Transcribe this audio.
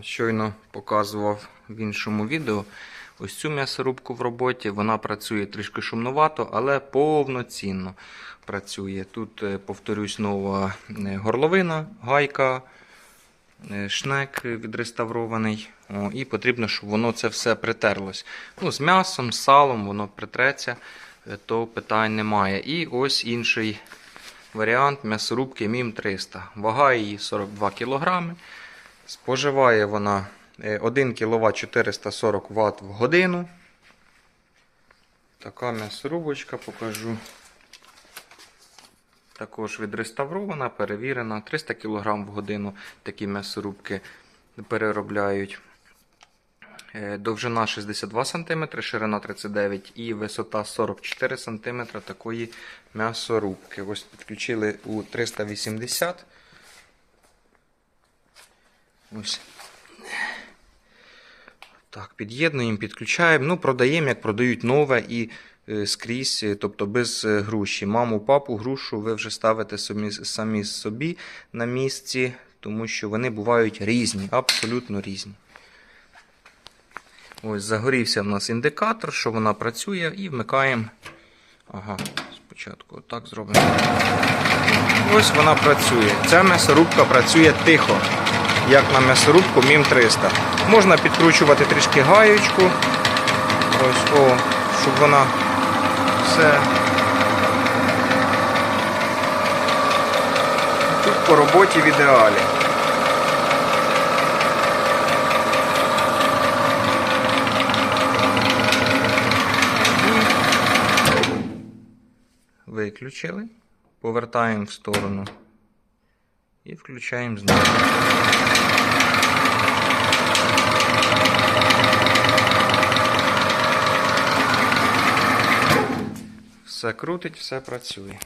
Щойно показував в іншому відео ось цю м'ясорубку в роботі. Вона працює трішки шумновато, але повноцінно працює. Тут, е, повторюсь, нова е, горловина, гайка, е, шнек відреставрований. О, і потрібно, щоб воно це все притерлось. Ну, з м'ясом, з салом воно притреться, то питань немає. І ось інший варіант м'ясорубки МІМ 300. Вага її 42 кг. Споживає вона е, 1 кВт 440 Вт в годину. Така м'ясорубочка покажу. Також відреставрована, перевірена. 300 кг в годину такі м'ясорубки переробляють. Е, Довжина 62 см, ширина 39 і висота 44 см такої м'ясорубки. Ось підключили у 380. Ось. Так, під'єднуємо, підключаємо. Ну, продаємо, як продають нове і е, скрізь, е, тобто без е, груші. Маму, папу, грушу ви вже ставите самі, самі собі на місці, тому що вони бувають різні, абсолютно різні. Ось загорівся в нас індикатор, що вона працює, і вмикаємо. Ага, спочатку отак зробимо. Ось вона працює. Ця м'ясорубка працює тихо, як на м'ясорубку МІМ 300. Можна підкручувати трішки гаєчку. Ось, о, щоб вона все. Тут по роботі в ідеалі. Виключили, повертаємо в сторону і включаем знак. Все все працює.